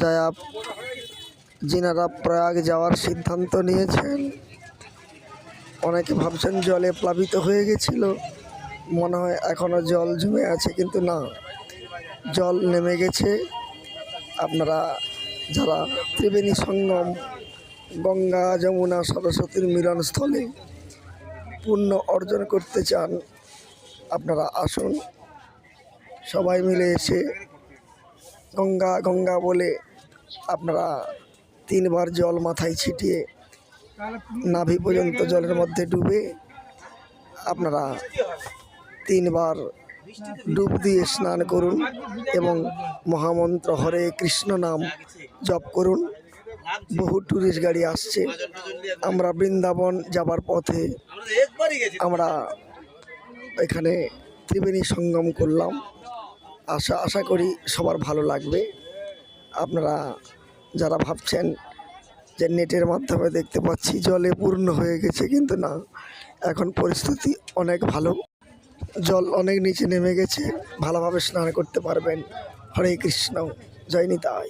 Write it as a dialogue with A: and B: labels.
A: যারা যিনারা প্রয়াগ যাওয়ার সিদ্ধান্ত নিয়েছেন। অনেকে ভাবছেন জলে প্লাবিত হয়ে গেছিল। মনে হয় এখনও জল জমে আছে, কিন্তু না। জল নেমে গেছে। আপনারা যারা ত্রিবেণী সঙ্গম, গঙ্গা, যমুনা, সরস্বতীর মিলনস্থলে পুণ্য অর্জন করতে চান, আপনারা আসুন। সবাই মিলে এসে গঙ্গা গঙ্গা বলে আপনারা তিনবার জল মাথায় ছিটিয়ে নাভি পর্যন্ত জলের মধ্যে ডুবে আপনারা তিনবার ডুব দিয়ে স্নান করুন এবং মহামন্ত্র হরে কৃষ্ণ নাম জপ করুন। বহু ট্যুরিস্ট গাড়ি আসছে। আমরা বৃন্দাবন যাবার পথে আমরা এখানে ত্রিবেণী সঙ্গম করলাম। আশা আশা করি সবার ভালো লাগবে। আপনারা যারা ভাবছেন যে নেটের মাধ্যমে দেখতে পাচ্ছি জলে পূর্ণ হয়ে গেছে, কিন্তু না, এখন পরিস্থিতি অনেক ভালো। জল অনেক নিচে নেমে গেছে, ভালোভাবে স্নান করতে পারবেন। হরে কৃষ্ণ, জয় নিতাই।